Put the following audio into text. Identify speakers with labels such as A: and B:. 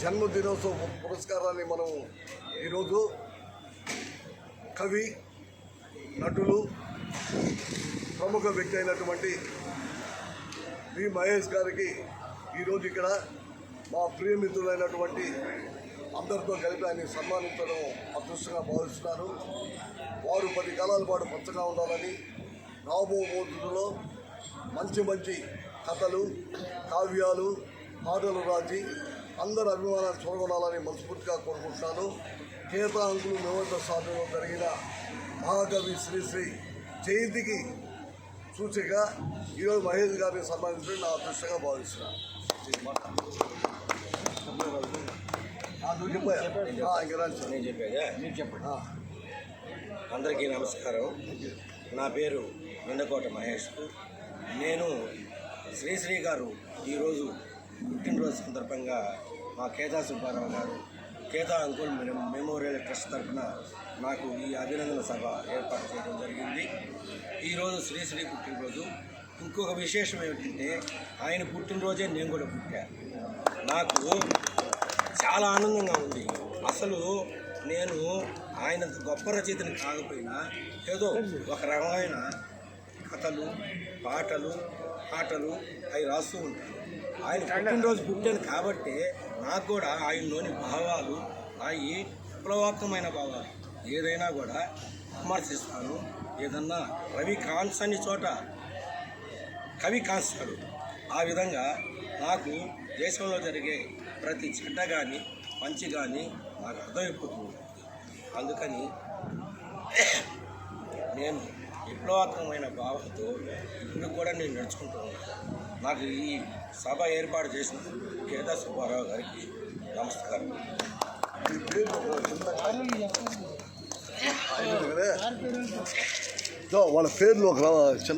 A: జన్మదినోత్సవ పురస్కారాన్ని మనం ఈరోజు కవి నటులు ప్రముఖ వ్యక్తి అయినటువంటి వి మహేష్ గారికి ఈరోజు ఇక్కడ మా ప్రియమిత్రులైనటువంటి అందరితో కలిపి ఆయన సన్మానించడం అదృష్టంగా భావిస్తున్నారు. వారు పది కాలాల పాటు పచ్చగా ఉండాలని రాబో రోజుల్లో మంచి మంచి కథలు కావ్యాలు పాటలు రాసి అందరి అభిమానాన్ని చూడగొనాలని మనస్ఫూర్తిగా కోరుకుంటున్నాను. కేతా అంకులు నివంత సాధనలో జరిగిన మహాకవి శ్రీశ్రీ జయంతికి సూచిక ఈరోజు మహేష్ గారిని సన్మానించడం నా అదృష్టంగా భావిస్తున్నాను
B: అందరికీ నమస్కారం. నా పేరు నిందకోట మహేష్ నేను శ్రీశ్రీ గారు ఈరోజు పుట్టినరోజు సందర్భంగా మా కేతా సుబ్బారావు గారు కేతా అంకుల్ మెమోరియల్ ట్రస్ట్ తరఫున నాకు ఈ అభినందన సభ ఏర్పాటు చేయడం జరిగింది. ఈరోజు శ్రీశ్రీ పుట్టినరోజు. ఇంకొక విశేషం ఏమిటంటే ఆయన పుట్టినరోజే నేను కూడా పుట్టాను నాకు చాలా ఆనందంగా ఉంది. అసలు నేను ఆయన గొప్ప రచయితని కాకపోయినా ఏదో ఒక రకమైన కథలు పాటలు ఆటలు అవి రాస్తూ ఉంటారు. ఆయన పుట్టినరోజు పుట్టాను కాబట్టి నాకు కూడా ఆయనలోని భావాలు అవి విప్లవాత్మకమైన భావాలు ఏదైనా కూడా విమర్శిస్తాను. ఏదన్నా రవి కాన్సని చోట కవి కాస్తాడు ఆ విధంగా నాకు దేశంలో జరిగే ప్రతి చెడ్డ కానీ మంచి కానీ నాకు అర్థమైపోతుంది. అందుకని నేను విప్లవాత్మకమైన భావంతో ఇప్పుడు కూడా నేను నడుచుకుంటూ ఉన్నాను. నాకు ఈ సభ ఏర్పాటు చేసిన కేదా సుబ్బారావు గారికి నమస్కారం.
A: చిన్న వాళ్ళ పేర్లు ఒక చిన్న